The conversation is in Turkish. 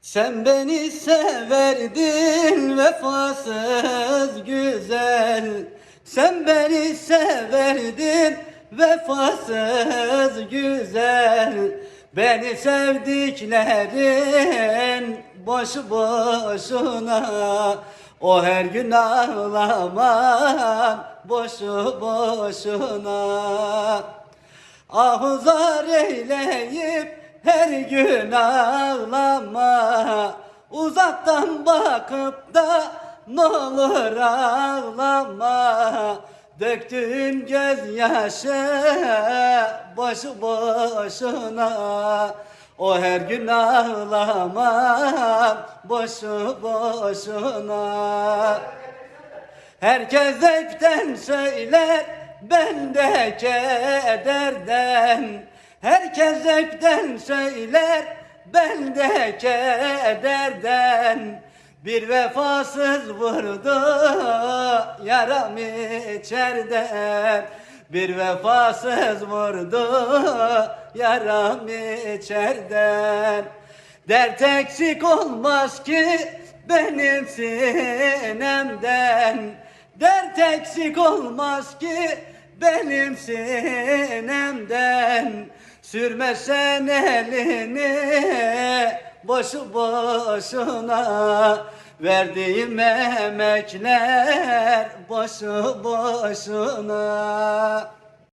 Sen beni severdin vefasız güzel. Sen beni severdin vefasız güzel. Beni sevdiklerin boşu boşuna O her gün ağlaman boşu boşuna Ahuzar eyleyip her gün ağlama Uzaktan bakıp da ne olur ağlama. Döktüğün gözyaşı boşu boşuna. O her gün ağlama boşu boşuna. Herkes zevkten söyler, ben de kederden. Herkes zevkten söyler, ben de kederden. Bir vefasız vurdu yaram içerden. Bir vefasız vurdu yaram içerden. Dert eksik olmaz ki benim sinemden Dert eksik olmaz ki benim sinemden Sürmesen elini boşu boşuna Verdiğim emekler boşu boşuna